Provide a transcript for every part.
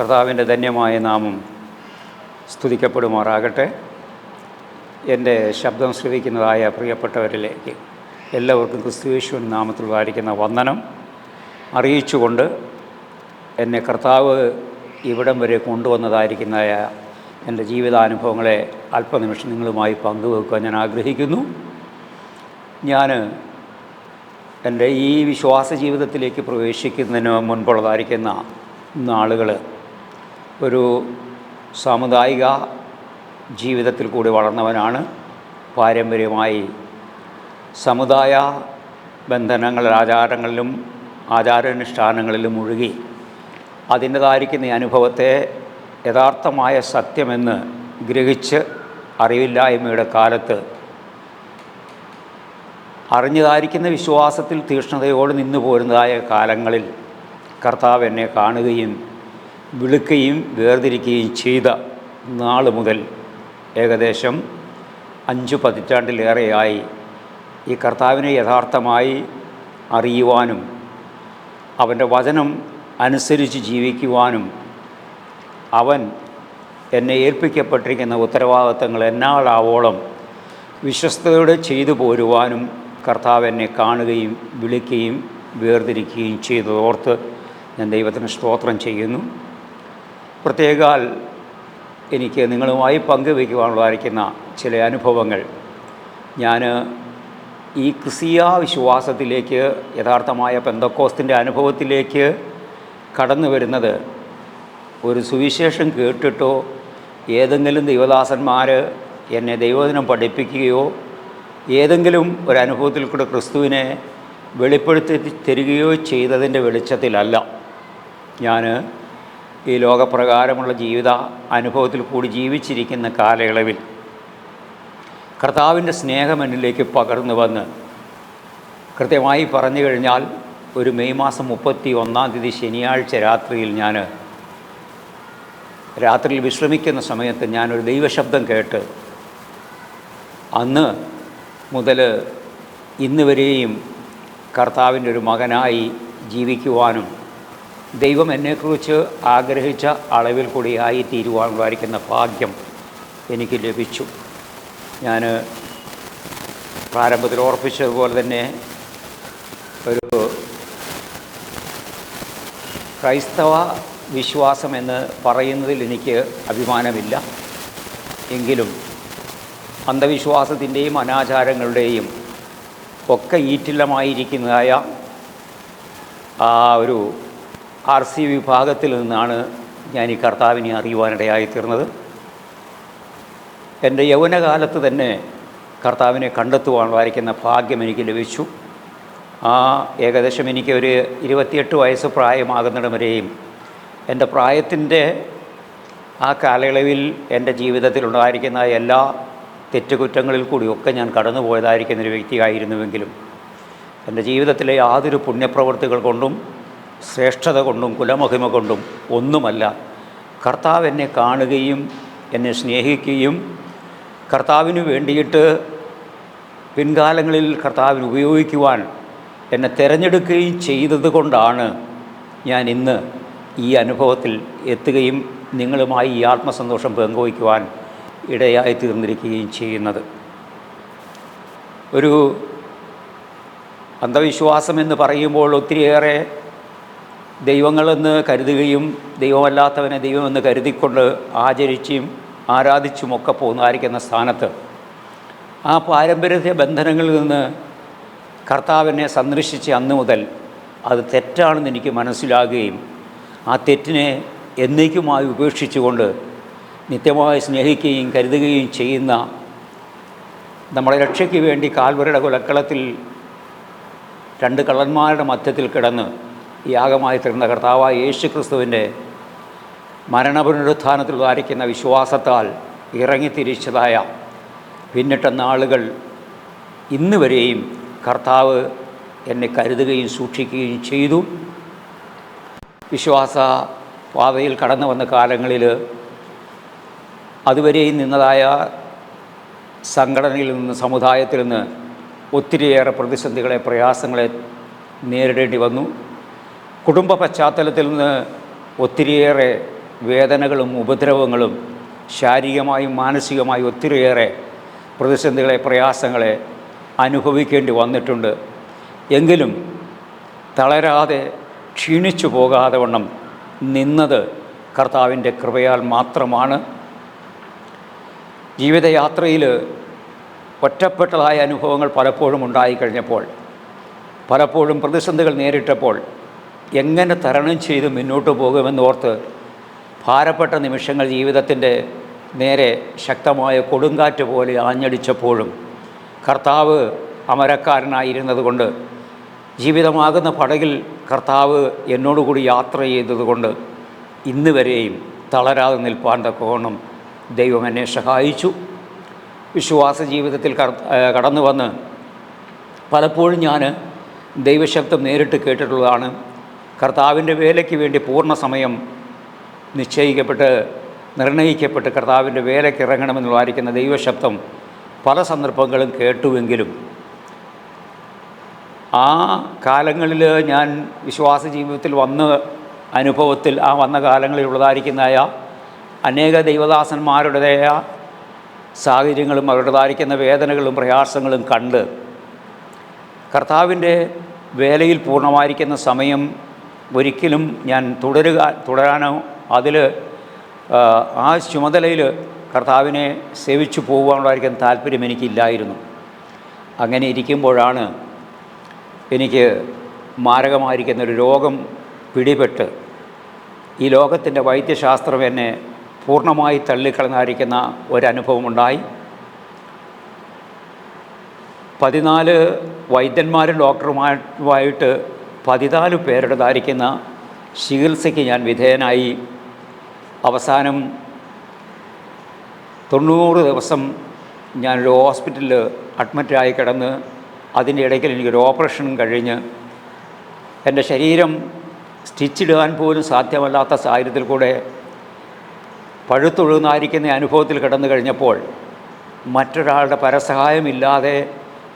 കർത്താവിന്റെ ധന്യമായ നാമം സ്തുതിക്കപ്പെടുമാറാകട്ടെ. എന്റെ ശബ്ദം ശ്രവിക്കുന്നതായ പ്രിയപ്പെട്ടവരിലേക്ക് എല്ലാവർക്കും ക്രിസ്തുവേശ്വൻ നാമത്തിൽ വാരിക്കുന്ന വന്ദനം. അറിയിച്ചുകൊണ്ട് എന്നെ കർത്താവ് ഇവിടം വരെ കൊണ്ടുവന്നതായിരിക്കുന്നതായ എന്റെ ജീവിതാനുഭവങ്ങളെ അല്പനിമിഷം നിങ്ങളുമായി പങ്കുവെക്കുവാൻ ഞാൻ ആഗ്രഹിക്കുന്നു. ഞാൻ എന്റെ ഈ വിശ്വാസ ജീവിതത്തിലേക്ക് പ്രവേശിക്കുന്നതിന് മുൻപുള്ളതായിരിക്കുന്ന നാളുകൾ ഒരു സാമുദായിക ജീവിതത്തിൽ കൂടി വളർന്നവനാണ്. പാരമ്പര്യമായി സമുദായ ബന്ധനങ്ങൾ ആചാരങ്ങളിലും ആചാരാനുഷ്ഠാനങ്ങളിലും മുഴുകി അതിന്റെതായിരിക്കുന്ന അനുഭവത്തെ യഥാർത്ഥമായ സത്യമെന്ന് ഗ്രഹിച്ച് അറിവില്ലായ്മയുടെ കാലത്ത് അറിഞ്ഞതായിരിക്കുന്ന വിശ്വാസത്തിൽ തീക്ഷ്ണതയോട് നിന്നു പോരുന്നതായ കാലങ്ങളിൽ കർത്താവ് എന്നെ കാണുകയും വിളിക്കുകയും വേർതിരിക്കുകയും ചെയ്ത നാൾ മുതൽ ഏകദേശം അഞ്ച് പതിറ്റാണ്ടിലേറെയായി ഈ കർത്താവിനെ യഥാർത്ഥമായി അറിയുവാനും അവന്റെ വചനം അനുസരിച്ച് ജീവിക്കുവാനും അവൻ എന്നെ ഏൽപ്പിക്കപ്പെട്ടിരിക്കുന്ന ഉത്തരവാദിത്തങ്ങൾ എന്നാളാവോളം വിശ്വസ്തയോടെ ചെയ്തു പോരുവാനും കർത്താവ് എന്നെ കാണുകയും വിളിക്കുകയും വേർതിരിക്കുകയും ചെയ്തതോർത്ത് ഞാൻ ദൈവത്തിന് സ്തോത്രം ചെയ്യുന്നു. പ്രത്യേകാൽ എനിക്ക് നിങ്ങളുമായി പങ്കുവയ്ക്കുവാനുള്ളതായിരിക്കുന്ന ചില അനുഭവങ്ങൾ. ഞാൻ ഈ ക്രിസ്തീയ വിശ്വാസത്തിലേക്ക് യഥാർത്ഥമായ പെന്തക്കോസ്തിന്റെ അനുഭവത്തിലേക്ക് കടന്നു വരുന്നത് ഒരു സുവിശേഷം കേട്ടിട്ടോ ഏതെങ്കിലും ദൈവദാസന്മാർ എന്നെ ദൈവദിനം പഠിപ്പിക്കുകയോ ഏതെങ്കിലും ഒരു അനുഭവത്തിൽ കൂടെ ക്രിസ്തുവിനെ വെളിപ്പെടുത്തി തരികയോ ചെയ്തതിന്റെ വെളിച്ചത്തിലല്ല. ഞാൻ ഈ ലോകപ്രകാരമുള്ള ജീവിത അനുഭവത്തിൽ കൂടി ജീവിച്ചിരിക്കുന്ന കാലയളവിൽ കർത്താവിന്റെ സ്നേഹം എന്നിലേക്ക് പകർന്നു വന്ന് കൃത്യമായി പറഞ്ഞു കഴിഞ്ഞാൽ ഒരു മെയ് മാസം മുപ്പത്തി ഒന്നാം തീയതി ശനിയാഴ്ച രാത്രിയിൽ ഞാൻ രാത്രിയിൽ വിശ്രമിക്കുന്ന സമയത്ത് ഞാനൊരു ദൈവശബ്ദം കേട്ട് അന്ന് മുതൽ ഇന്ന് വരെയും കർത്താവിന്റെ ഒരു മകനായി ജീവിക്കുവാനും ദൈവം എന്നെക്കുറിച്ച് ആഗ്രഹിച്ച അളവിൽ കൂടിയായി തീരുവാൻ വായിക്കുന്ന ഭാഗ്യം എനിക്ക് ലഭിച്ചു. ഞാൻ പ്രാരംഭത്തിൽ ഓർപ്പിച്ചതുപോലെ തന്നെ ഒരു ക്രൈസ്തവ വിശ്വാസം എന്ന് പറയുന്നതിൽ എനിക്ക് അഭിമാനമില്ല. എങ്കിലും അന്ധവിശ്വാസത്തിന്റെയും അനാചാരങ്ങളുടെയും ഒക്കെ ഈറ്റില്ലമായിരിക്കുന്നതായ ആ ഒരു ആർ സി വിഭാഗത്തിൽ നിന്നാണ് ഞാൻ ഈ കർത്താവിനെ അറിയുവാനിടയായിത്തീർന്നത് എന്റെ യൗവനകാലത്ത് തന്നെ കർത്താവിനെ കണ്ടെത്തുവാനുള്ളതായിരിക്കുന്ന ഭാഗ്യം എനിക്ക് ലഭിച്ചു. ആ ഏകദേശം എനിക്ക് ഒരു ഇരുപത്തിയെട്ട് വയസ്സ് പ്രായമാകുന്നിടം വരെയും എന്റെ പ്രായത്തിന്റെ ആ കാലയളവിൽ എന്റെ ജീവിതത്തിലുണ്ടായിരിക്കുന്ന എല്ലാ തെറ്റുകുറ്റങ്ങളിൽ കൂടിയൊക്കെ ഞാൻ കടന്നു പോയതായിരിക്കുന്ന ഒരു വ്യക്തിയായിരുന്നുവെങ്കിലും എന്റെ ജീവിതത്തിലെ യാതൊരു പുണ്യപ്രവൃത്തികൾ കൊണ്ടും ശ്രേഷ്ഠത കൊണ്ടും കുലമഹിമ കൊണ്ടും ഒന്നുമല്ല. കർത്താവ് എന്നെ കാണുകയും എന്നെ സ്നേഹിക്കുകയും കർത്താവിന് വേണ്ടിയിട്ട് പിൻകാലങ്ങളിൽ കർത്താവിന് ഉപയോഗിക്കുവാൻ എന്നെ തിരഞ്ഞെടുക്കുകയും ചെയ്തതുകൊണ്ടാണ് ഞാൻ ഇന്ന് ഈ അനുഭവത്തിൽ എത്തുകയും നിങ്ങളുമായി ഈ ആത്മസന്തോഷം പങ്കുവയ്ക്കുവാൻ ഇടയായി തീർന്നിരിക്കുകയും ചെയ്യുന്നത്. ഒരു അന്ധവിശ്വാസം എന്ന് പറയുമ്പോൾ ഒത്തിരിയേറെ ദൈവങ്ങളെന്ന് കരുതുകയും ദൈവമല്ലാത്തവനെ ദൈവമെന്ന് കരുതിക്കൊണ്ട് ആചരിച്ചും ആരാധിച്ചുമൊക്കെ പോകുന്നതായിരിക്കുന്ന സ്ഥാനത്ത് ആ പാരമ്പര്യ ബന്ധനങ്ങളിൽ നിന്ന് കർത്താവിനെ സന്ദർശിച്ച് അന്ന് മുതൽ അത് തെറ്റാണെന്ന് എനിക്ക് മനസ്സിലാകുകയും ആ തെറ്റിനെ എന്നേക്കുമായി ഉപേക്ഷിച്ചുകൊണ്ട് നിത്യമായി സ്നേഹിക്കുകയും കരുതുകയും ചെയ്യുന്ന നമ്മുടെ രക്ഷയ്ക്ക് വേണ്ടി കാൽവരുടെ കുലക്കളത്തിൽ രണ്ട് കള്ളന്മാരുടെ മധ്യത്തിൽ കിടന്ന് യാഗമായി തീർന്ന കർത്താവായ യേശു ക്രിസ്തുവിന്റെ മരണപുനരുത്ഥാനത്തിൽ ധാരിക്കുന്ന വിശ്വാസത്താൽ ഇറങ്ങിത്തിരിച്ചതായ പിന്നിട്ട നാളുകൾ ഇന്ന് വരെയും കർത്താവ് എന്നെ കരുതുകയും സൂക്ഷിക്കുകയും ചെയ്തു. വിശ്വാസ പാതയിൽ കടന്നു വന്ന കാലങ്ങളിൽ അതുവരെയും നിന്നതായ സംഘടനയിൽ നിന്ന് സമുദായത്തിൽ നിന്ന് ഒത്തിരിയേറെ പ്രതിസന്ധികളെ പ്രയാസങ്ങളെ നേരിടേണ്ടി വന്നു. കുടുംബ പശ്ചാത്തലത്തിൽ നിന്ന് ഒത്തിരിയേറെ വേദനകളും ഉപദ്രവങ്ങളും ശാരീരികമായും മാനസികമായും ഒത്തിരിയേറെ പ്രതിസന്ധികളെ പ്രയാസങ്ങളെ അനുഭവിക്കേണ്ടി വന്നിട്ടുണ്ട്. എങ്കിലും തളരാതെ ക്ഷീണിച്ചു പോകാതെ വണ്ണം നിന്നത് കർത്താവിന്റെ കൃപയാൽ മാത്രമാണ്. ജീവിതയാത്രയിൽ ഒറ്റപ്പെട്ടതായ അനുഭവങ്ങൾ പലപ്പോഴും ഉണ്ടായിക്കഴിഞ്ഞപ്പോൾ പലപ്പോഴും പ്രതിസന്ധികൾ നേരിട്ടപ്പോൾ എങ്ങനെ തരണം ചെയ്ത് മുന്നോട്ട് പോകുമെന്നോർത്ത് ഭാരപ്പെട്ട നിമിഷങ്ങൾ ജീവിതത്തിന്റെ നേരെ ശക്തമായ കൊടുങ്കാറ്റ് പോലെ ആഞ്ഞടിച്ചപ്പോഴും കർത്താവ് അമരക്കാരനായിരുന്നത് കൊണ്ട് ജീവിതമാകുന്ന പടകിൽ കർത്താവ് എന്നോടുകൂടി യാത്ര ചെയ്തതുകൊണ്ട് ഇന്ന് വരെയും തളരാതെ നിൽപ്പാൻ തക്കവണ്ണം ദൈവം എന്നെ സഹായിച്ചു. വിശ്വാസ ജീവിതത്തിൽ കടന്നു വന്ന് പലപ്പോഴും ഞാൻ ദൈവശബ്ദം നേരിട്ട് കേട്ടിട്ടുള്ളതാണ്. കർത്താവിന്റെ വേലയ്ക്ക് വേണ്ടി പൂർണ സമയം നിശ്ചയിക്കപ്പെട്ട് നിർണയിക്കപ്പെട്ട് കർത്താവിന്റെ വേലയ്ക്ക് ഇറങ്ങണമെന്ന് വാരിക്കുന്ന ദൈവശബ്ദം പല സന്ദർഭങ്ങളും കേട്ടുവെങ്കിലും ആ കാലങ്ങളിൽ ഞാൻ വിശ്വാസ ജീവിതത്തിൽ വന്ന അനുഭവത്തിൽ ആ വന്ന കാലങ്ങളിലുള്ളതായിരിക്കുന്നതായ അനേക ദൈവദാസന്മാരുടേതായ സാഹചര്യങ്ങളും അവരുടേതായിരിക്കുന്ന വേദനകളും പ്രയാസങ്ങളും കണ്ട് കർത്താവിന്റെ വേലയിൽ പൂർണമായിരിക്കുന്ന സമയം ഒരിക്കലും ഞാൻ തുടരുക തുടരാനോ അതിൽ ആ ചുമതലയിൽ കർത്താവിനെ സേവിച്ചു പോകുവാനുള്ളതായിരിക്കും താല്പര്യം എനിക്കില്ലായിരുന്നു. അങ്ങനെ ഇരിക്കുമ്പോഴാണ് എനിക്ക് മാരകമായിരിക്കുന്ന ഒരു രോഗം പിടിപെട്ട് ഈ ലോകത്തിന്റെ വൈദ്യശാസ്ത്രം എന്നെ പൂർണമായി തള്ളിക്കളഞ്ഞായിരിക്കുന്ന ഒരനുഭവമുണ്ടായി. പതിനാല് വൈദ്യന്മാരും ഡോക്ടറുമായിട്ട് പതിനാല് പേരുടേതായിരിക്കുന്ന ചികിത്സയ്ക്ക് ഞാൻ വിധേയനായി. അവസാനം തൊണ്ണൂറ് ദിവസം ഞാനൊരു ഹോസ്പിറ്റലിൽ അഡ്മിറ്റായി കിടന്ന് അതിന്റെ ഇടയ്ക്ക് എനിക്കൊരു ഓപ്പറേഷൻ കഴിഞ്ഞ് എന്റെ ശരീരം സ്റ്റിച്ചിടാൻ പോലും സാധ്യമല്ലാത്ത സാഹചര്യത്തിൽ കൂടെ പഴുത്തൊഴുകുന്നായിരിക്കുന്ന അനുഭവത്തിൽ കിടന്നു കഴിഞ്ഞപ്പോൾ മറ്റൊരാളുടെ പരസഹായമില്ലാതെ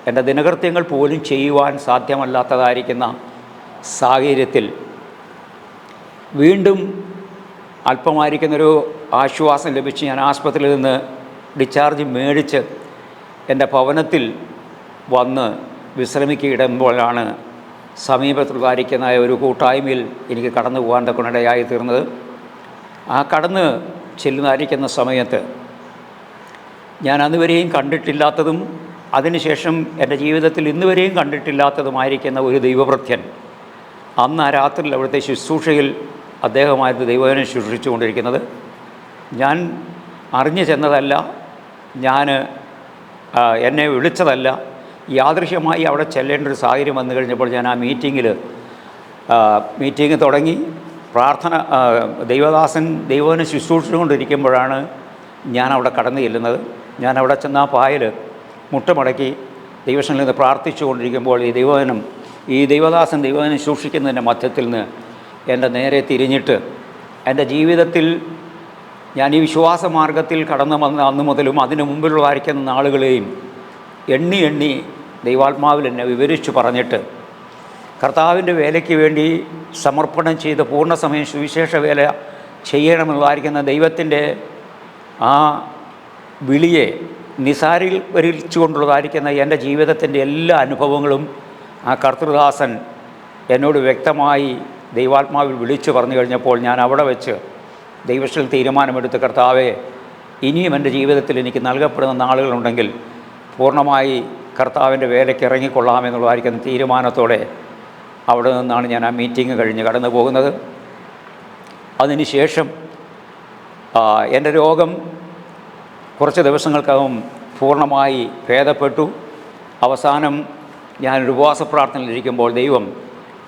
എന്റെ ദിനകൃത്യങ്ങൾ പോലും ചെയ്യുവാൻ സാധ്യമല്ലാത്തതായിരിക്കുന്ന സാഹചര്യത്തിൽ വീണ്ടും അല്പമായിരിക്കുന്നൊരു ആശ്വാസം ലഭിച്ച് ഞാൻ ആശുപത്രിയിൽ നിന്ന് ഡിസ്ചാർജ് മേടിച്ച് എന്റെ ഭവനത്തിൽ വന്ന് വിശ്രമിക്കിടുമ്പോഴാണ് സമീപത്തുള്ളതായിരിക്കുന്ന ഒരു കൂട്ടായ്മയിൽ എനിക്ക് കടന്നു പോകാൻ തക്കണിടയായി തീർന്നത്. ആ കടന്ന് ചെല്ലുന്നതായിരിക്കുന്ന സമയത്ത് ഞാൻ അന്നുവരെയും കണ്ടിട്ടില്ലാത്തതും അതിനുശേഷം എന്റെ ജീവിതത്തിൽ ഇന്നുവരെയും കണ്ടിട്ടില്ലാത്തതുമായിരിക്കുന്ന ഒരു ദൈവഭൃത്യൻ അന്ന് ആ രാത്രിയിൽ അവിടുത്തെ ശുശ്രൂഷയിൽ അദ്ദേഹമായിരുന്നു ശുശ്രൂഷിച്ചു ശുശ്രൂഷിച്ചുകൊണ്ടിരിക്കുന്നത്. ഞാൻ അറിഞ്ഞു ചെന്നതല്ല. ഞാൻ എന്നെ വിളിച്ചതല്ല. യാദൃശ്യമായി അവിടെ ചെല്ലേണ്ട ഒരു സാഹചര്യം വന്നു കഴിഞ്ഞപ്പോൾ ഞാൻ ആ മീറ്റിങ്ങിൽ മീറ്റിംഗ് തുടങ്ങി. പ്രാർത്ഥന ദൈവദാസൻ ദൈവവനെ ശുശ്രൂഷിച്ചുകൊണ്ടിരിക്കുമ്പോഴാണ് ഞാൻ അവിടെ കടന്നു ചെല്ലുന്നത്. ഞാൻ അവിടെ ചെന്ന ആ പായൽ മുട്ടമടക്കി ദൈവശനിൽ നിന്ന് പ്രാർത്ഥിച്ചു കൊണ്ടിരിക്കുമ്പോൾ ഈ ദൈവവനം ഈ ദൈവദാസൻ ദൈവനെ സൂക്ഷിക്കുന്നതിന്റെ മധ്യത്തിൽ നിന്ന് എന്റെ നേരെ തിരിഞ്ഞിട്ട് എന്റെ ജീവിതത്തിൽ ഞാൻ ഈ വിശ്വാസ മാർഗത്തിൽ കടന്നു വന്ന അന്ന് മുതലും അതിനു മുമ്പിലുള്ളതായിരിക്കുന്ന നാളുകളെയും എണ്ണി എണ്ണി ദൈവാത്മാവിൽ എന്നെ വിവരിച്ചു പറഞ്ഞിട്ട് കർത്താവിന്റെ വേലയ്ക്ക് വേണ്ടി സമർപ്പണം ചെയ്ത് പൂർണസമയം സുവിശേഷ വേല ചെയ്യണമെന്നുള്ളതായിരിക്കുന്ന ദൈവത്തിന്റെ ആ വിളിയെ നിസാരിൽ വരിച്ചുകൊണ്ടുള്ളതായിരിക്കുന്ന എന്റെ ജീവിതത്തിന്റെ എല്ലാ അനുഭവങ്ങളും ആ കർത്തൃദാസൻ എന്നോട് വ്യക്തമായി ദൈവാത്മാവിൽ വിളിച്ചു പറഞ്ഞു കഴിഞ്ഞപ്പോൾ ഞാൻ അവിടെ വെച്ച് ദൈവത്തിൽ തീരുമാനമെടുത്ത് കർത്താവെ ഇനിയും എന്റെ ജീവിതത്തിൽ എനിക്ക് നൽകപ്പെടുന്ന നാളുകളുണ്ടെങ്കിൽ പൂർണമായി കർത്താവിന്റെ വേലയ്ക്ക് ഇറങ്ങിക്കൊള്ളാമെന്നുള്ളതായിരിക്കുന്ന തീരുമാനത്തോടെ അവിടെ നിന്നാണ് ഞാൻ ആ മീറ്റിംഗ് കഴിഞ്ഞ് കടന്നു പോകുന്നത്. അതിനുശേഷം ശേഷം എന്റെ രോഗം കുറച്ച് ദിവസങ്ങൾക്കകം പൂർണമായി ഭേദപ്പെട്ടു. അവസാനം ഞാനൊരു ഉപവാസ പ്രാർത്ഥനയിലിരിക്കുമ്പോൾ ദൈവം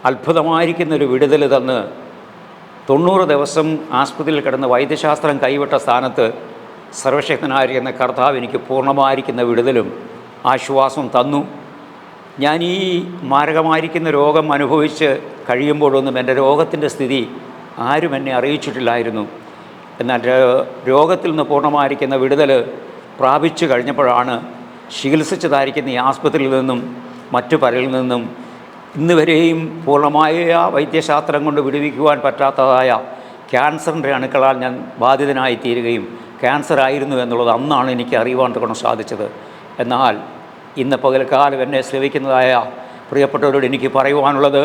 അത്ഭുതമായിരിക്കുന്നൊരു വിടുതൽ തന്ന് തൊണ്ണൂറ് ദിവസം ആസ്പത്രിയിൽ കിടന്ന് വൈദ്യശാസ്ത്രം കൈവിട്ട സ്ഥാനത്ത് സർവശക്തനായിരിക്കുന്ന കർത്താവ് എനിക്ക് പൂർണമായിരിക്കുന്ന വിടുതലും ആശ്വാസവും തന്നു. ഞാൻ ഈ മാരകമായിരിക്കുന്ന രോഗം അനുഭവിച്ച് കഴിയുമ്പോഴൊന്നും എന്റെ രോഗത്തിന്റെ സ്ഥിതി ആരും എന്നെ അറിയിച്ചിട്ടില്ലായിരുന്നു. എന്നാൽ രോഗത്തിൽ നിന്ന് പൂർണമായിരിക്കുന്ന വിടുതൽ പ്രാപിച്ചു കഴിഞ്ഞപ്പോഴാണ് ചികിത്സിച്ചതായിരിക്കുന്ന ഈ ആസ്പത്രിയിൽ നിന്നും മറ്റു പലരിൽ നിന്നും ഇന്ന് വരെയും പൂർണമായ വൈദ്യശാസ്ത്രം കൊണ്ട് വിടുവിക്കുവാൻ പറ്റാത്തതായ ക്യാൻസറിന്റെ അണുക്കളാൽ ഞാൻ ബാധിതനായി തീരുകയും ക്യാൻസർ ആയിരുന്നു എന്നുള്ളത് അന്നാണ് എനിക്ക് അറിയുവാൻ കൊണ്ട് സാധിച്ചത്. എന്നാൽ ഇന്ന് പകൽക്കാലം എന്നെ ശ്രവിക്കുന്നതായ പ്രിയപ്പെട്ടവരോട് എനിക്ക് പറയുവാനുള്ളത്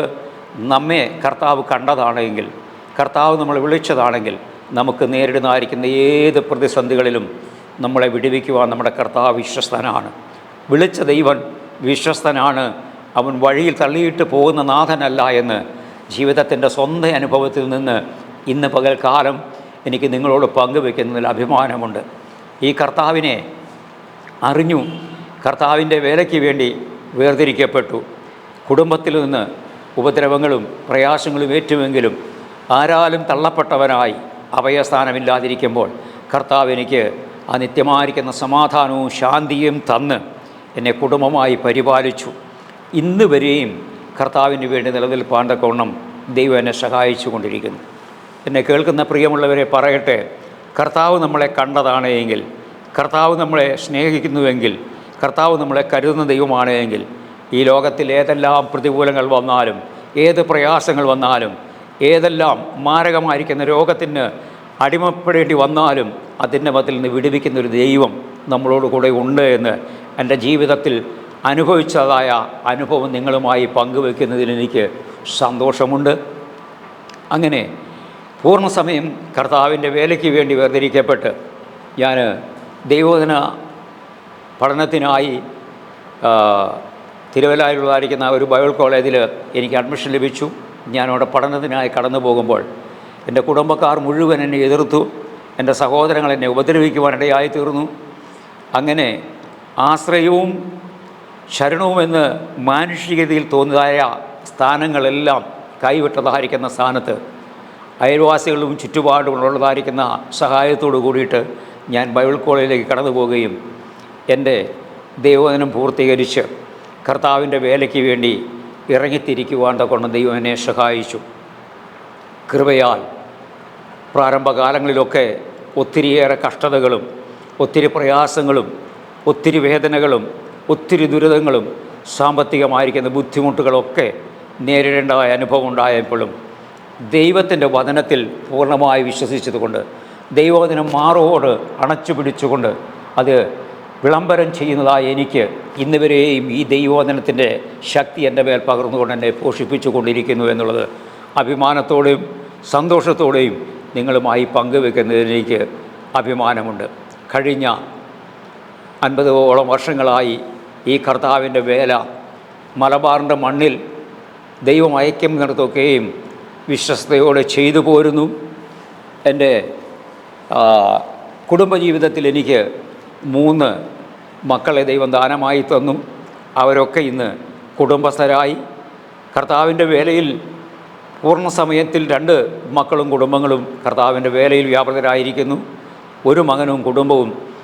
നമ്മെ കർത്താവ് കണ്ടതാണെങ്കിൽ കർത്താവ് നമ്മൾ വിളിച്ചതാണെങ്കിൽ നമുക്ക് നേരിടുന്നതായിരിക്കുന്ന ഏത് പ്രതിസന്ധികളിലും നമ്മളെ വിടുവിക്കുവാൻ നമ്മുടെ കർത്താവ് വിശ്വസ്തനാണ്. വിളിച്ച ദൈവൻ വിശ്വസ്തനാണ്. അവൻ വഴിയിൽ തള്ളിയിട്ട് പോകുന്ന നാഥനല്ല എന്ന് ജീവിതത്തിന്റെ സ്വന്തം അനുഭവത്തിൽ നിന്ന് ഇന്ന് പകൽക്കാലം എനിക്ക് നിങ്ങളോട് പങ്കുവെക്കുന്നതിൽ അഭിമാനമുണ്ട്. ഈ കർത്താവിനെ അറിഞ്ഞു കർത്താവിന്റെ വേലയ്ക്ക് വേണ്ടി വേർതിരിക്കപ്പെട്ടു. കുടുംബത്തിൽ നിന്ന് ഉപദ്രവങ്ങളും പ്രയാസങ്ങളും ഏറ്റുമെങ്കിലും ആരാലും തള്ളപ്പെട്ടവനായി അഭയസ്ഥാനമില്ലാതിരിക്കുമ്പോൾ കർത്താവ് എനിക്ക് ആ നിത്യമായിരിക്കുന്ന സമാധാനവും ശാന്തിയും തന്ന് എന്നെ കുടുംബമായി പരിപാലിച്ചു. ഇന്ന് വരെയും കർത്താവിന് വേണ്ടി നിലനിൽപ്പാൻ തക്കവണ്ണം ദൈവം എന്നെ സഹായിച്ചു കൊണ്ടിരിക്കുന്നു. എന്നെ കേൾക്കുന്ന പ്രിയമുള്ളവരെ പറയട്ടെ കർത്താവ് നമ്മളെ കണ്ടതാണ് എങ്കിൽ കർത്താവ് നമ്മളെ സ്നേഹിക്കുന്നുവെങ്കിൽ കർത്താവ് നമ്മളെ കരുതുന്ന ദൈവമാണ് എങ്കിൽ ഈ ലോകത്തിൽ ഏതെല്ലാം പ്രതികൂലങ്ങൾ വന്നാലും ഏത് പ്രയാസങ്ങൾ വന്നാലും ഏതെല്ലാം മാരകമായിരിക്കുന്ന രോഗത്തിന് അടിമപ്പെടേണ്ടി വന്നാലും അതിന്റെ മതിൽ നിന്ന് വിടുവിക്കുന്ന ഒരു ദൈവം നമ്മളോട് കൂടെ ഉണ്ട് എന്ന് എന്റെ ജീവിതത്തിൽ അനുഭവിച്ചതായ അനുഭവം നിങ്ങളുമായി പങ്കുവെക്കുന്നതിൽ എനിക്ക് സന്തോഷമുണ്ട്. അങ്ങനെ പൂർണസമയം കർത്താവിന്റെ വേലയ്ക്ക് വേണ്ടി വേർതിരിക്കപ്പെട്ട് ഞാൻ ദൈവോധന പഠനത്തിനായി തിരുവല്ലായിലുള്ളതായിരിക്കുന്ന ഒരു ബയോൾ കോളേജിൽ എനിക്ക് അഡ്മിഷൻ ലഭിച്ചു. ഞാൻ അവിടെ പഠനത്തിനായി കടന്നു പോകുമ്പോൾ എന്റെ കുടുംബക്കാർ മുഴുവൻ എന്നെ എതിർത്തു. എന്റെ സഹോദരങ്ങൾ എന്നെ ഉപദ്രവിക്കുവാനിടയായി തീർന്നു അങ്ങനെ ആശ്രയവും ശരണവുമെന്ന് മാനുഷികതയിൽ തോന്നിയതായ സ്ഥാനങ്ങളെല്ലാം കൈവിട്ടതായിരിക്കുന്ന സ്ഥാനത്ത് അയൽവാസികളും ചുറ്റുപാടുകളുള്ളതായിരിക്കുന്ന സഹായത്തോടു കൂടിയിട്ട് ഞാൻ ബൈബിൾ കോളേജിലേക്ക് കടന്നു പോവുകയും എന്റെ ദൈവവചനം പൂർത്തീകരിച്ച് കർത്താവിന്റെ വേലയ്ക്ക് വേണ്ടി ഇറങ്ങിത്തിരിക്കുവാൻ കൊണ്ട് ദൈവം എന്നെ സഹായിച്ചു. കൃപയാൽ പ്രാരംഭകാലങ്ങളിലൊക്കെ ഒത്തിരിയേറെ കഷ്ടതകളും ഒത്തിരി പ്രയാസങ്ങളും ഒത്തിരി വേദനകളും ഒത്തിരി ദുരിതങ്ങളും സാമ്പത്തികമായിരിക്കുന്ന ബുദ്ധിമുട്ടുകളൊക്കെ നേരിടേണ്ടതായ അനുഭവം ഉണ്ടായപ്പോഴും ദൈവത്തിന്റെ വചനത്തിൽ പൂർണമായി വിശ്വസിച്ചതുകൊണ്ട് ദൈവവചനം മാറോട് അണച്ചു പിടിച്ചുകൊണ്ട് അത് വിളംബരം ചെയ്യുന്നതായി എനിക്ക് ഇന്ന് വരെയും ഈ ദൈവവചനത്തിന്റെ ശക്തി എന്റെ മേൽ പകർന്നുകൊണ്ട് എന്നെ പോഷിപ്പിച്ചു കൊണ്ടിരിക്കുന്നു എന്നുള്ളത് അഭിമാനത്തോടെയും സന്തോഷത്തോടെയും നിങ്ങളുമായി പങ്കുവെക്കുന്നതിൽ എനിക്ക് അഭിമാനമുണ്ട്. കഴിഞ്ഞ അൻപതോളം വർഷങ്ങളായി ഈ കർത്താവിന്റെ വേല മലബാറിന്റെ മണ്ണിൽ ദൈവം ഐക്യം നടത്തുകയും വിശ്വസ്തയോടെ ചെയ്തു പോരുന്നു. എന്റെ കുടുംബജീവിതത്തിൽ എനിക്ക് മൂന്ന് മക്കളെ ദൈവം ദാനമായി തന്നു. അവരൊക്കെ ഇന്ന് കുടുംബസ്ഥരായി. കർത്താവിന്റെ വേലയിൽ പൂർണ സമയത്തിൽ രണ്ട് മക്കളും കുടുംബങ്ങളും കർത്താവിന്റെ വേലയിൽ വ്യാപൃതരായിരിക്കുന്നു. ഒരു മകനും കുടുംബവും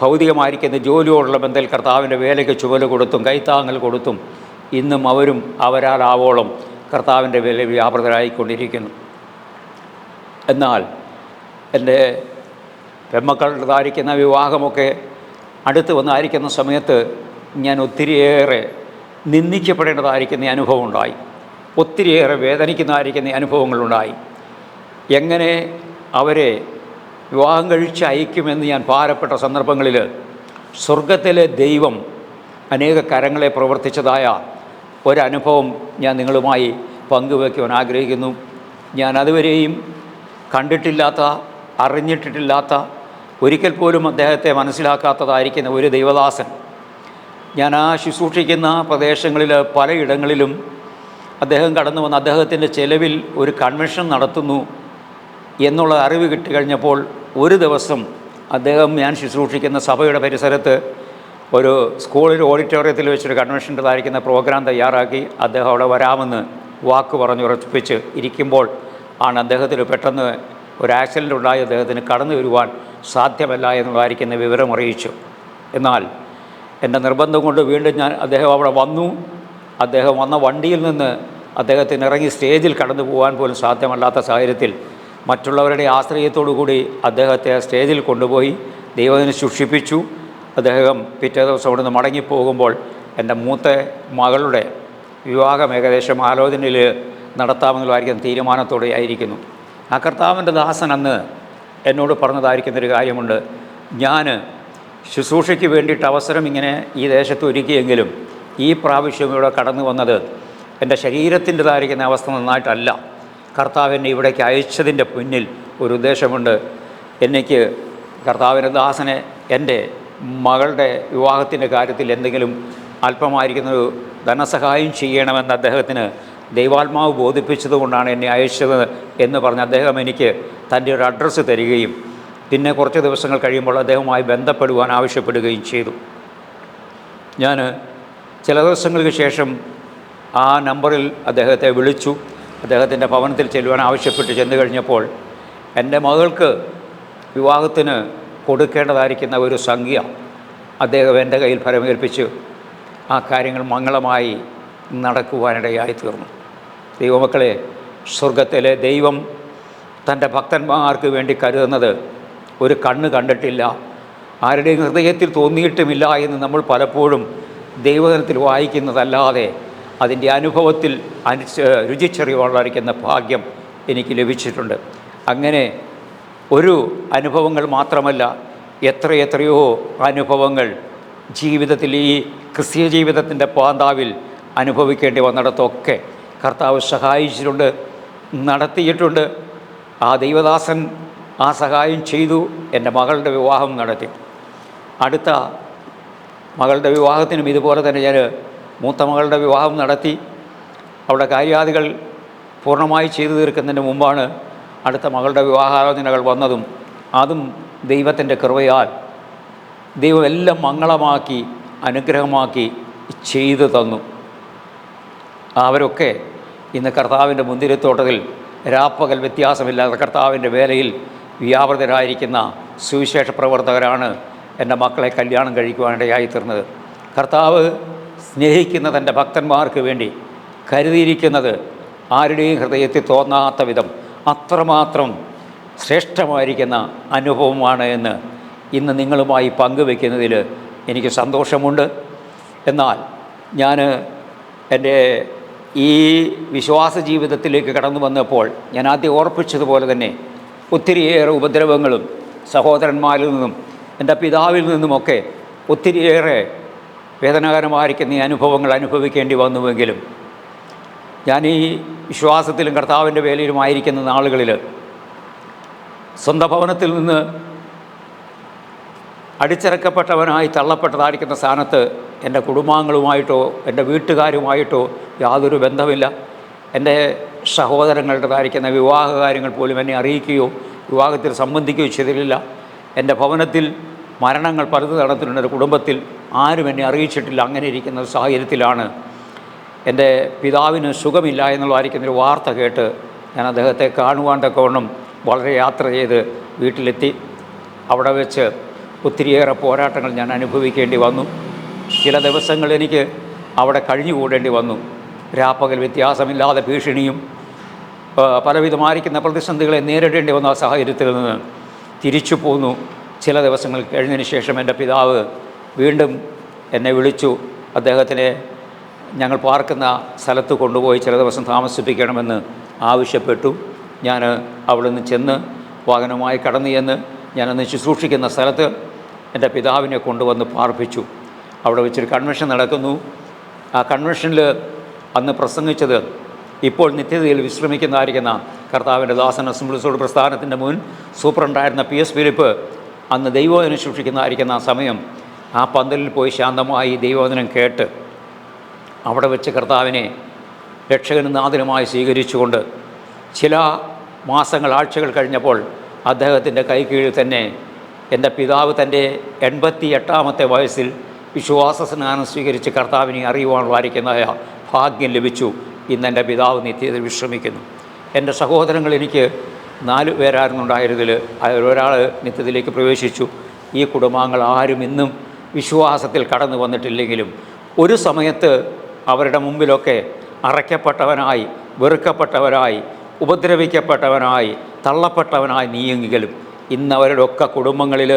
ഭൗതികമായിരിക്കുന്ന ജോലിയോടുള്ള ബന്ധത്തിൽ കർത്താവിന്റെ വേലയ്ക്ക് ചുവൽ കൊടുത്തും കൈത്താങ്ങൽ കൊടുത്തും ഇന്നും അവരും അവരാളാവോളം കർത്താവിന്റെ വില വ്യാപൃതരായിക്കൊണ്ടിരിക്കുന്നു. എന്നാൽ എന്റെ പെമ്മക്കളുടേതായിരിക്കുന്ന വിവാഹമൊക്കെ അടുത്ത് വന്നായിരിക്കുന്ന സമയത്ത് ഞാൻ ഒത്തിരിയേറെ നിന്ദിക്കപ്പെടേണ്ടതായിരിക്കുന്ന അനുഭവം ഉണ്ടായി. ഒത്തിരിയേറെ വേദനിക്കുന്നതായിരിക്കുന്ന അനുഭവങ്ങളുണ്ടായി എങ്ങനെ അവരെ വിവാഹം കഴിച്ച് അയക്കുമെന്ന് ഞാൻ ഭാരപ്പെട്ട സന്ദർഭങ്ങളിൽ സ്വർഗത്തിലെ ദൈവം അനേക കരങ്ങളെ പ്രവർത്തിച്ചതായ ഒരനുഭവം ഞാൻ നിങ്ങളുമായി പങ്കുവയ്ക്കുവാൻ ആഗ്രഹിക്കുന്നു. ഞാൻ അതുവരെയും കണ്ടിട്ടില്ലാത്ത അറിഞ്ഞിട്ടിട്ടില്ലാത്ത ഒരിക്കൽ പോലും അദ്ദേഹത്തെ മനസ്സിലാക്കാത്തതായിരിക്കുന്ന ഒരു ദൈവദാസൻ. ഞാൻ ആ ശുശ്രൂഷിക്കുന്ന പ്രദേശങ്ങളിൽ പലയിടങ്ങളിലും അദ്ദേഹം കടന്നു വന്ന് അദ്ദേഹത്തിന്റെ ചെലവിൽ ഒരു കൺവെൻഷൻ നടത്തുന്നു. എന്നുള്ള അറിവ് കിട്ടിക്കഴിഞ്ഞപ്പോൾ ഒരു ദിവസം അദ്ദേഹം ഞാൻ ശുശ്രൂഷിക്കുന്ന സഭയുടെ പരിസരത്ത് ഒരു സ്കൂളിൽ ഓഡിറ്റോറിയത്തിൽ വെച്ചൊരു കൺവെൻഷന്റെതായിരിക്കുന്ന പ്രോഗ്രാം തയ്യാറാക്കി അദ്ദേഹം അവിടെ വരാമെന്ന് വാക്ക് പറഞ്ഞുറപ്പിച്ച് ഇരിക്കുമ്പോൾ ആണ് അദ്ദേഹത്തിന് പെട്ടെന്ന് ഒരു ആക്സിഡന്റ് ഉണ്ടായി അദ്ദേഹത്തിന് കടന്നു വരുവാൻ സാധ്യമല്ല എന്നുള്ളതായിരിക്കുന്ന വിവരം അറിയിച്ചു. എന്നാൽ എന്റെ നിർബന്ധം കൊണ്ട് വീണ്ടും ഞാൻ അദ്ദേഹം അവിടെ വന്നു. അദ്ദേഹം വന്ന വണ്ടിയിൽ നിന്ന് അദ്ദേഹത്തിന് ഇറങ്ങി സ്റ്റേജിൽ കടന്നു പോകാൻ പോലും സാധ്യമല്ലാത്ത സാഹചര്യത്തിൽ മറ്റുള്ളവരുടെ ആശ്രയത്തോടു കൂടി അദ്ദേഹത്തെ സ്റ്റേജിൽ കൊണ്ടുപോയി ദൈവത്തിന് ശുക്ഷിപ്പിച്ചു. അദ്ദേഹം പിറ്റേ ദിവസം അവിടുന്ന് മടങ്ങിപ്പോകുമ്പോൾ എന്റെ മൂത്ത മകളുടെ വിവാഹം ഏകദേശം ആലോചനയിൽ നടത്താമെന്നുള്ളതായിരിക്കും തീരുമാനത്തോടെ ആയിരിക്കുന്നു. ആ കർത്താവിന്റെ ദാസൻ അന്ന് എന്നോട് പറഞ്ഞതായിരിക്കുന്നൊരു കാര്യമുണ്ട്. ഞാൻ ശുശ്രൂഷയ്ക്ക് വേണ്ടിയിട്ട് അവസരം ഇങ്ങനെ ഈ ദേശത്ത് ഒരുക്കിയെങ്കിലും ഈ പ്രാവശ്യം ഇവിടെ കടന്നു വന്നത് എന്റെ ശരീരത്തിന്റെതായിരിക്കുന്ന അവസ്ഥ നന്നായിട്ടല്ല. കർത്താവ് എന്നെ ഇവിടേക്ക് അയച്ചതിന്റെ പിന്നിൽ ഒരു ഉദ്ദേശമുണ്ട്. എനിക്ക് കർത്താവിന്റെ ദാസനെ എന്റെ മകളുടെ വിവാഹത്തിന്റെ കാര്യത്തിൽ എന്തെങ്കിലും അല്പമായിരിക്കുന്ന ഒരു ധനസഹായം ചെയ്യണമെന്ന് അദ്ദേഹത്തിന് ദൈവാത്മാവ് ബോധിപ്പിച്ചതുകൊണ്ടാണ് എന്നെ അയച്ചത് എന്ന് പറഞ്ഞ് അദ്ദേഹം എനിക്ക് തന്റെ ഒരു അഡ്രസ്സ് തരികയും പിന്നെ കുറച്ച് ദിവസങ്ങൾ കഴിയുമ്പോൾ അദ്ദേഹവുമായി ബന്ധപ്പെടുവാൻ ആവശ്യപ്പെടുകയും ചെയ്തു. ഞാൻ ചില ദിവസങ്ങൾക്ക് ശേഷം ആ നമ്പറിൽ അദ്ദേഹത്തെ വിളിച്ചു. അദ്ദേഹത്തിന്റെ ഭവനത്തിൽ ചെല്ലുവാൻ ആവശ്യപ്പെട്ട് ചെന്ന് കഴിഞ്ഞപ്പോൾ എന്റെ മകൾക്ക് വിവാഹത്തിന് കൊടുക്കേണ്ടതായിരിക്കുന്ന ഒരു സംഖ്യ അദ്ദേഹം എന്റെ കയ്യിൽ ഫലമേൽപ്പിച്ച് ആ കാര്യങ്ങൾ മംഗളമായി നടക്കുവാനിടയായി തീർന്നു. ദൈവമക്കളെ സ്വർഗത്തിലെ ദൈവം തന്റെ ഭക്തന്മാർക്ക് വേണ്ടി കരുതുന്നത് ഒരു കണ്ണ് കണ്ടിട്ടില്ല ആരുടെയും ഹൃദയത്തിൽ തോന്നിയിട്ടുമില്ല എന്ന് നമ്മൾ പലപ്പോഴും ദൈവതലത്തിൽ വായിക്കുന്നതല്ലാതെ അതിന്റെ അനുഭവത്തിൽ അനുസ രുചിച്ചറിവുള്ളരിക്കുന്ന ഭാഗ്യം എനിക്ക് ലഭിച്ചിട്ടുണ്ട്. അങ്ങനെ ഒരു അനുഭവങ്ങൾ മാത്രമല്ല എത്രയെത്രയോ അനുഭവങ്ങൾ ജീവിതത്തിൽ ഈ ക്രിസ്തീയ ജീവിതത്തിന്റെ പാന്താവിൽ അനുഭവിക്കേണ്ടി വന്നിടത്തൊക്കെ കർത്താവ് സഹായിച്ചിട്ടുണ്ട് നടത്തിയിട്ടുണ്ട്. ആ ദൈവദാസൻ ആ സഹായം ചെയ്തു എന്റെ മകളുടെ വിവാഹം നടത്തി. അടുത്ത മകളുടെ വിവാഹത്തിനും ഇതുപോലെ തന്നെ ഞാൻ മൂത്ത മകളുടെ വിവാഹം നടത്തി. അവിടെ കാര്യാദികൾ പൂർണമായി ചെയ്തു തീർക്കുന്നതിന് മുമ്പാണ് അടുത്ത മകളുടെ വിവാഹാലോചനകൾ വന്നതും അതും ദൈവത്തിന്റെ കൃപയാൽ. ദൈവം എല്ലാം മംഗളമാക്കി അനുഗ്രഹമാക്കി ചെയ്തു തന്നു. അവരൊക്കെ ഇന്ന് കർത്താവിന്റെ മുന്തിരിത്തോട്ടത്തിൽ രാപ്പകൽ വ്യത്യാസമില്ലാതെ കർത്താവിന്റെ വേലയിൽ വ്യാപൃതരായിരിക്കുന്ന സുവിശേഷ പ്രവർത്തകരാണ് എന്റെ മക്കളെ കല്യാണം കഴിക്കുവാനിടയായി തീർന്നത്. കർത്താവ് സ്നേഹിക്കുന്ന തന്റെ ഭക്തന്മാർക്ക് വേണ്ടി കരുതിയിരിക്കുന്നത് ആരുടെയും ഹൃദയത്തിൽ തോന്നാത്ത വിധം അത്രമാത്രം ശ്രേഷ്ഠമായിരിക്കുന്ന അനുഭവമാണ് എന്ന് ഇന്ന് നിങ്ങളുമായി പങ്കുവെക്കുന്നതിൽ എനിക്ക് സന്തോഷമുണ്ട്. എന്നാൽ ഞാൻ എന്റെ ഈ വിശ്വാസ ജീവിതത്തിലേക്ക് കടന്നു വന്നപ്പോൾ ഞാൻ ആദ്യം ഓർപ്പിച്ചതുപോലെ തന്നെ ഒത്തിരിയേറെ ഉപദ്രവങ്ങളും സഹോദരന്മാരിൽ നിന്നും എന്റെ പിതാവിൽ നിന്നുമൊക്കെ ഒത്തിരിയേറെ വേദനാകരമായിരിക്കുന്ന ഈ അനുഭവങ്ങൾ അനുഭവിക്കേണ്ടി വന്നുവെങ്കിലും ഞാൻ ഈ വിശ്വാസത്തിലും കർത്താവിന്റെ വേലയിലുമായിരിക്കുന്ന നാളുകളിൽ സ്വന്തം ഭവനത്തിൽ നിന്ന് അടിച്ചിറക്കപ്പെട്ടവനായി തള്ളപ്പെട്ടതായിരിക്കുന്ന സ്ഥാനത്ത് എന്റെ കുടുംബാംഗങ്ങളുമായിട്ടോ എന്റെ വീട്ടുകാരുമായിട്ടോ യാതൊരു ബന്ധമില്ല. എന്റെ സഹോദരങ്ങളുടേതായിരിക്കുന്ന വിവാഹ കാര്യങ്ങൾ പോലും എന്നെ അറിയിക്കുകയോ വിവാഹത്തിൽ സംബന്ധിക്കുകയോ ചെയ്തിട്ടില്ല. എന്റെ ഭവനത്തിൽ മരണങ്ങൾ പലത് നടന്നിട്ടുണ്ട് എന്റെ കുടുംബത്തിൽ. ആരും എന്നെ അറിയിച്ചിട്ടില്ല. അങ്ങനെ ഇരിക്കുന്ന സാഹചര്യത്തിലാണ് എന്റെ പിതാവിന് സുഖമില്ല എന്നുള്ളതായിരിക്കുന്നൊരു വാർത്ത കേട്ട് ഞാൻ അദ്ദേഹത്തെ കാണുവാൻ തക്കവണ്ണം വളരെ യാത്ര ചെയ്ത് വീട്ടിലെത്തി. അവിടെ വെച്ച് ഒത്തിരിയേറെ പോരാട്ടങ്ങൾ ഞാൻ അനുഭവിക്കേണ്ടി വന്നു. ചില ദിവസങ്ങൾ എനിക്ക് അവിടെ കഴിഞ്ഞുകൂടേണ്ടി വന്നു. രാപ്പകൽ വ്യത്യാസമില്ലാതെ ഭീഷണിയും പലവിധമായിരിക്കുന്ന പ്രതിസന്ധികളെ നേരിടേണ്ടി വന്ന ആ സാഹചര്യത്തിൽ നിന്ന് തിരിച്ചു പോന്നു. ചില ദിവസങ്ങൾ കഴിഞ്ഞതിന് ശേഷം എന്റെ പിതാവ് വീണ്ടും എന്നെ വിളിച്ചു. അദ്ദേഹത്തിനെ ഞങ്ങൾ പാർക്കുന്ന സ്ഥലത്ത് കൊണ്ടുപോയി ചില ദിവസം താമസിപ്പിക്കണമെന്ന് ആവശ്യപ്പെട്ടു. ഞാൻ അവിടെ നിന്ന് ചെന്ന് വാഹനവുമായി കടന്നു ചെന്ന് ഞാനന്ന് ശുശ്രൂഷിക്കുന്ന സ്ഥലത്ത് എന്റെ പിതാവിനെ കൊണ്ടുവന്ന് പാർപ്പിച്ചു. അവിടെ വെച്ചൊരു കൺവെൻഷൻ നടക്കുന്നു. ആ കൺവെൻഷനിൽ അന്ന് പ്രസംഗിച്ചത് ഇപ്പോൾ നിത്യതയിൽ വിശ്രമിക്കുന്നതായിരിക്കുന്ന കർത്താവിന്റെ ദാസൻ അസംബ്ലിസോട് പ്രസ്ഥാനത്തിന്റെ മുൻ സൂപ്രണ്ടായിരുന്ന പി എസ് ഫിലിപ്പ് അന്ന് ദൈവം സൂക്ഷിക്കുന്നതായിരിക്കുന്ന ആ സമയം ആ പന്തലിൽ പോയി ശാന്തമായി ദൈവവചനം കേട്ട് അവിടെ വെച്ച് കർത്താവിനെ രക്ഷകനും നാഥനുമായി സ്വീകരിച്ചുകൊണ്ട് ചില മാസങ്ങൾ ആഴ്ചകൾ കഴിഞ്ഞപ്പോൾ അദ്ദേഹത്തിന്റെ കൈകീഴിൽ തന്നെ എന്റെ പിതാവ് തന്റെ എൺപത്തി എട്ടാമത്തെ വയസ്സിൽ വിശ്വാസ സ്നാനം സ്വീകരിച്ച് കർത്താവിനെ അറിയുവാനുള്ളതായിരിക്കുന്ന ഭാഗ്യം ലഭിച്ചു. ഇന്ന് എന്റെ പിതാവ് നിത്യത്തിൽ വിശ്രമിക്കുന്നു. എന്റെ സഹോദരങ്ങൾ എനിക്ക് നാല് പേരായിരുന്നുണ്ടായിരുന്നതിൽ അതിലൊരാൾ നിത്യത്തിലേക്ക് പ്രവേശിച്ചു. ഈ കുടുംബാംഗങ്ങൾ ആരും ഇന്നും വിശ്വാസത്തിൽ കടന്നു വന്നിട്ടില്ലെങ്കിലും ഒരു സമയത്ത് അവരുടെ മുമ്പിലൊക്കെ അറയ്ക്കപ്പെട്ടവനായി വെറുക്കപ്പെട്ടവരായി ഉപദ്രവിക്കപ്പെട്ടവനായി തള്ളപ്പെട്ടവനായി നീയെങ്കിലും ഇന്ന് അവരുടെ ഒക്കെ കുടുംബങ്ങളിൽ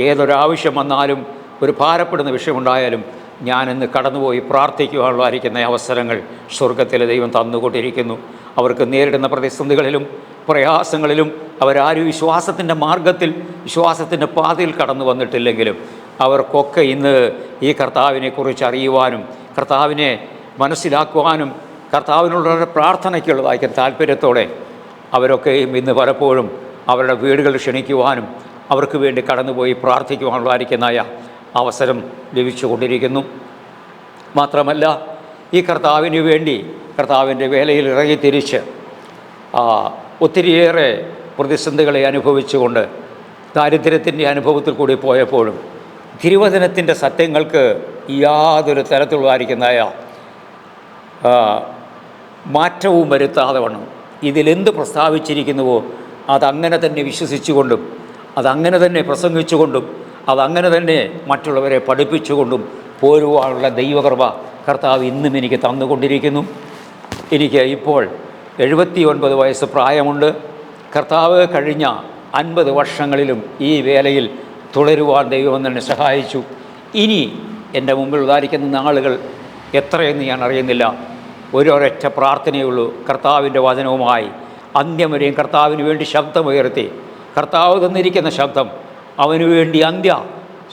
ഏതൊരാവശ്യം വന്നാലും ഒരു ഭാരപ്പെടുന്ന വിഷയമുണ്ടായാലും ഞാനിന്ന് കടന്നുപോയി പ്രാർത്ഥിക്കുവാനുള്ളതായിരിക്കുന്ന അവസരങ്ങൾ സ്വർഗത്തിലെ ദൈവം തന്നുകൊണ്ടിരിക്കുന്നു. അവർക്ക് നേരിടുന്ന പ്രതിസന്ധികളിലും പ്രയാസങ്ങളിലും അവരാരും വിശ്വാസത്തിന്റെ മാർഗത്തിൽ വിശ്വാസത്തിന്റെ പാതയിൽ കടന്നു വന്നിട്ടില്ലെങ്കിലും അവർക്കൊക്കെ ഇന്ന് ഈ കർത്താവിനെക്കുറിച്ച് അറിയുവാനും കർത്താവിനെ മനസ്സിലാക്കുവാനും കർത്താവിനുള്ള പ്രാർത്ഥനയ്ക്കുള്ളതായിരിക്കും താല്പര്യത്തോടെ അവരൊക്കെയും ഇന്ന് പലപ്പോഴും അവരുടെ വീടുകൾ ക്ഷണിക്കുവാനും അവർക്ക് വേണ്ടി കടന്നുപോയി പ്രാർത്ഥിക്കുവാനുള്ളതായിരിക്കുന്നതായ അവസരം ലഭിച്ചുകൊണ്ടിരിക്കുന്നു. മാത്രമല്ല ഈ കർത്താവിന് വേണ്ടി കർത്താവിന്റെ വേലയിൽ ഇറങ്ങി തിരിച്ച് ഒത്തിരിയേറെ പ്രതിസന്ധികളെ അനുഭവിച്ചുകൊണ്ട് ദാരിദ്ര്യത്തിന്റെ അനുഭവത്തിൽ കൂടി പോയപ്പോഴും തിരുവചനത്തിന്റെ സത്യങ്ങൾക്ക് യാതൊരു തരത്തിലുള്ളതായിരിക്കുന്നതായ മാറ്റവും വരുത്താതെ വണ്ണം. ഇതിലെന്ത് പ്രസ്താവിച്ചിരിക്കുന്നുവോ അതങ്ങനെ തന്നെ വിശ്വസിച്ചുകൊണ്ടും അതങ്ങനെ തന്നെ പ്രസംഗിച്ചുകൊണ്ടും അതങ്ങനെ തന്നെ മറ്റുള്ളവരെ പഠിപ്പിച്ചുകൊണ്ടും പോരുവാനുള്ള ദൈവകൃപ കർത്താവ് ഇന്നും എനിക്ക് തന്നുകൊണ്ടിരിക്കുന്നു. എനിക്ക് ഇപ്പോൾ എഴുപത്തി ഒൻപത് വയസ്സ് പ്രായമുണ്ട്. കർത്താവ് കഴിഞ്ഞ അൻപത് വർഷങ്ങളിലും ഈ വേലയിൽ തുടരുവാൻ ദൈവം തന്നെ സഹായിച്ചു. ഇനി എന്റെ മുമ്പിൽ ഉദാരിക്കുന്ന നാളുകൾ എത്രയെന്ന് ഞാൻ അറിയുന്നില്ല. ഒരൊരൊറ്റ പ്രാർത്ഥനയുള്ളൂ. കർത്താവിന്റെ വചനവുമായി അന്ത്യം വരെയും കർത്താവിന് വേണ്ടി ശബ്ദമുയർത്തി കർത്താവ് തന്നിരിക്കുന്ന ശബ്ദം അവന് വേണ്ടി അന്ത്യ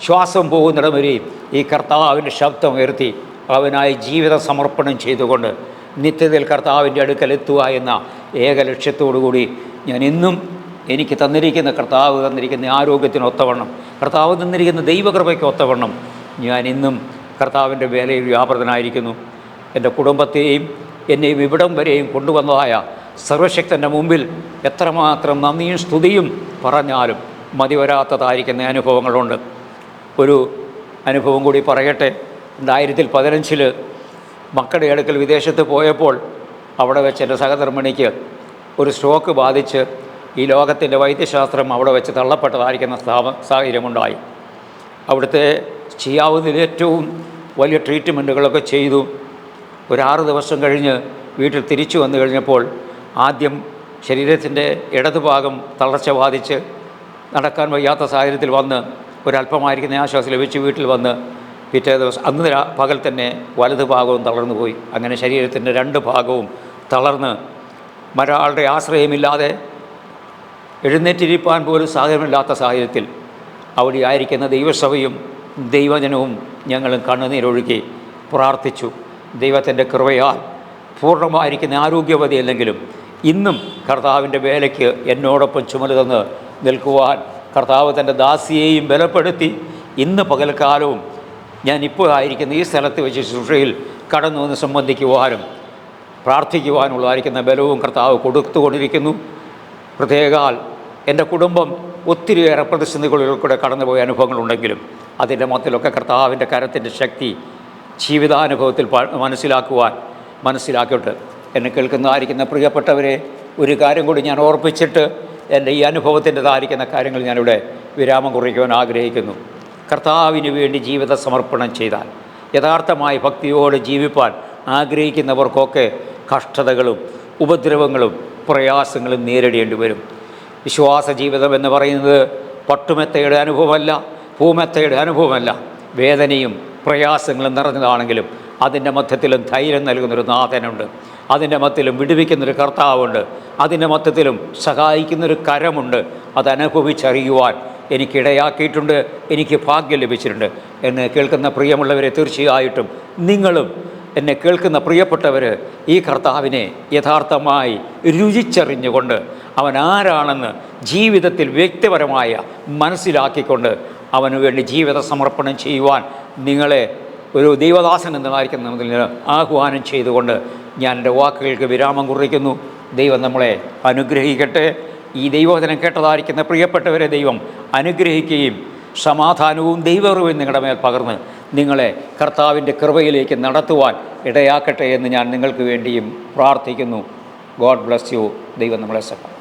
ശ്വാസം പോകുന്നിടം വരെയും ഈ കർത്താവിന്റെ ശബ്ദമുയർത്തി അവനായി ജീവിത സമർപ്പണം ചെയ്തുകൊണ്ട് നിത്യതയിൽ കർത്താവിന്റെ അടുക്കൽ എത്തുക എന്ന ഏക ലക്ഷ്യത്തോടു കൂടി ഞാൻ ഇന്നും എനിക്ക് തന്നിരിക്കുന്ന കർത്താവ് തന്നിരിക്കുന്ന ആരോഗ്യത്തിന് ഒത്തവണ്ണം കർത്താവ് നിന്നിരിക്കുന്ന ദൈവകൃപയ്ക്ക് ഒത്തവണ്ണം ഞാൻ ഇന്നും കർത്താവിന്റെ വേലയിൽ വ്യാപൃതനായിരിക്കുന്നു. എന്റെ കുടുംബത്തെയും എന്നെയും ഇവിടം വരെയും കൊണ്ടുവന്നതായ സർവശക്തന്റെ മുമ്പിൽ എത്രമാത്രം നന്ദിയും സ്തുതിയും പറഞ്ഞാലും മതിവരാത്തതായിരിക്കുന്ന അനുഭവങ്ങളുണ്ട്. ഒരു അനുഭവം കൂടി പറയട്ടെ. രണ്ടായിരത്തിൽ പതിനഞ്ചിൽ മക്കളുടെ അടുക്കൽ വിദേശത്ത് പോയപ്പോൾ അവിടെ വെച്ച് എന്റെ സഹധർമ്മിണിക്ക് ഒരു സ്ട്രോക്ക് ബാധിച്ച് ഈ ലോകത്തിന്റെ വൈദ്യശാസ്ത്രം അവിടെ വെച്ച് തള്ളപ്പെട്ടതായിരിക്കുന്ന സ്ഥാപ സാഹചര്യമുണ്ടായി. അവിടുത്തെ ചെയ്യാവുന്നതിൽ ഏറ്റവും വലിയ ട്രീറ്റ്മെന്റുകളൊക്കെ ചെയ്തു. ഒരാറ് ദിവസം കഴിഞ്ഞ് വീട്ടിൽ തിരിച്ചു വന്നു കഴിഞ്ഞപ്പോൾ ആദ്യം ശരീരത്തിന്റെ ഇടതുഭാഗം തളർച്ച ബാധിച്ച് നടക്കാൻ വയ്യാത്ത സാഹചര്യത്തിൽ വന്ന് ഒരല്പമായിരിക്കുന്ന ആശ്വാസം ലഭിച്ച് വീട്ടിൽ വന്ന് പിറ്റേ ദിവസം അന്ന് പകൽ തന്നെ വലത് ഭാഗവും തളർന്നു പോയി. അങ്ങനെ ശരീരത്തിന്റെ രണ്ട് ഭാഗവും തളർന്ന് മറ്റൊരാളുടെ ആശ്രയമില്ലാതെ എഴുന്നേറ്റിരിപ്പാൻ പോലും സാധ്യമല്ലാത്ത സാഹചര്യത്തിൽ അവിടെ ആയിരിക്കുന്ന ദൈവസഭയും ദൈവജനവും ഞങ്ങളും കണ്ണുനീരൊഴുക്കി പ്രാർത്ഥിച്ചു. ദൈവത്തിന്റെ കൃപയാൽ പൂർണമായിരിക്കുന്ന ആരോഗ്യവതി ആരോഗ്യവതിയല്ലെങ്കിലും ഇന്നും കർത്താവിന്റെ വേലയ്ക്ക് എന്നോടൊപ്പം ചുമൽ തന്ന് നിൽക്കുവാൻ കർത്താവ് തന്റെ ദാസിയെയും ബലപ്പെടുത്തി ഇന്ന് പകൽക്കാലവും ഞാൻ ഇപ്പോൾ ആയിരിക്കുന്ന ഈ സ്ഥലത്ത് വെച്ച് ശുശ്രൂഷയിൽ കടന്നു വന്ന് സംബന്ധിക്കുവാനും പ്രാർത്ഥിക്കുവാനുള്ളതായിരിക്കുന്ന ബലവും കർത്താവ് കൊടുത്തുകൊണ്ടിരിക്കുന്നു. പ്രത്യേകാൽ എന്റെ കുടുംബം ഒത്തിരിയേറെ പ്രതിസന്ധികളിൽ കൂടെ കടന്നുപോയ അനുഭവങ്ങളുണ്ടെങ്കിലും അതിന്റെ മൊത്തത്തിലൊക്കെ കർത്താവിന്റെ കരത്തിന്റെ ശക്തി ജീവിതാനുഭവത്തിൽ മനസ്സിലാക്കുവാൻ മനസ്സിലാക്കിയിട്ട് എന്നെ കേൾക്കുന്നതായിരിക്കുന്ന പ്രിയപ്പെട്ടവരെ ഒരു കാര്യം കൂടി ഞാൻ ഓർപ്പിച്ചിട്ട് എന്റെ ഈ അനുഭവത്തിന്റെതായിരിക്കുന്ന കാര്യങ്ങൾ ഞാനിവിടെ വിരാമം കുറിക്കുവാൻ ആഗ്രഹിക്കുന്നു. കർത്താവിന് വേണ്ടി ജീവിത സമർപ്പണം ചെയ്താൽ യഥാർത്ഥമായി ഭക്തിയോടെ ജീവിപ്പാൻ ആഗ്രഹിക്കുന്നവർക്കൊക്കെ കഷ്ടതകളും ഉപദ്രവങ്ങളും പ്രയാസങ്ങളും നേരിടേണ്ടി വരും. വിശ്വാസ ജീവിതം എന്ന് പറയുന്നത് പട്ടുമെത്തയുടെ അനുഭവമല്ല പൂമെത്തയുടെ അനുഭവമല്ല. വേദനയും പ്രയാസങ്ങളും നിറഞ്ഞതാണെങ്കിലും അതിന്റെ മധ്യത്തിലും ധൈര്യം നൽകുന്നൊരു നാഥനുണ്ട്. അതിന്റെ മധ്യത്തിലും വിടുവിക്കുന്നൊരു കർത്താവുണ്ട്. അതിന്റെ മധ്യത്തിലും സഹായിക്കുന്നൊരു കരമുണ്ട്. അതനുഭവിച്ചറിയുവാൻ എനിക്കിടയാക്കിയിട്ടുണ്ട് എനിക്ക് ഭാഗ്യം ലഭിച്ചിട്ടുണ്ട് എന്ന് കേൾക്കുന്ന പ്രിയമുള്ളവരെ തീർച്ചയായിട്ടും നിങ്ങളും എന്നെ കേൾക്കുന്ന പ്രിയപ്പെട്ടവർ ഈ കർത്താവിനെ യഥാർത്ഥമായി രുചിച്ചറിഞ്ഞുകൊണ്ട് അവൻ ആരാണെന്ന് ജീവിതത്തിൽ വ്യക്തിപരമായ മനസ്സിലാക്കിക്കൊണ്ട് അവന് വേണ്ടി ജീവിത സമർപ്പണം ചെയ്യുവാൻ നിങ്ങളെ ഒരു ദൈവദാസൻ എന്നതായിരിക്കുന്നതിൽ ആഹ്വാനം ചെയ്തുകൊണ്ട് ഞാൻ എന്റെ വാക്കുകൾക്ക് വിരാമം കുറിക്കുന്നു. ദൈവം നമ്മളെ അനുഗ്രഹിക്കട്ടെ. ഈ ദൈവവചനം കേട്ടതായിരിക്കുന്ന പ്രിയപ്പെട്ടവരെ ദൈവം അനുഗ്രഹിക്കുകയും സമാധാനവും ദൈവറിവും നിങ്ങളുടെ മേൽ പകർന്ന് നിങ്ങളെ കർത്താവിന്റെ കൃപയിലേക്ക് നടത്തുവാൻ ഇടയാക്കട്ടെ എന്ന് ഞാൻ നിങ്ങൾക്ക് വേണ്ടിയും പ്രാർത്ഥിക്കുന്നു. God bless you. ദൈവം നമ്മളെ സഹായിക്കും.